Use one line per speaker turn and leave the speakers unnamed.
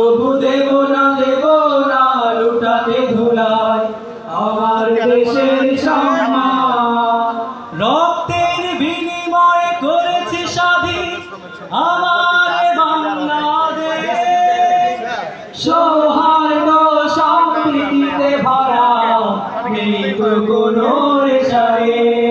প্রভু দেব না দেব না লুটাতে ধুলায় আমার দেশের রক্তের বিনিময় করেছি স্বাধীন আমার বাংলাদেশ। সৌহার্দ সম্প্রীতিতে ভরা নেই তো কোনো রেশায়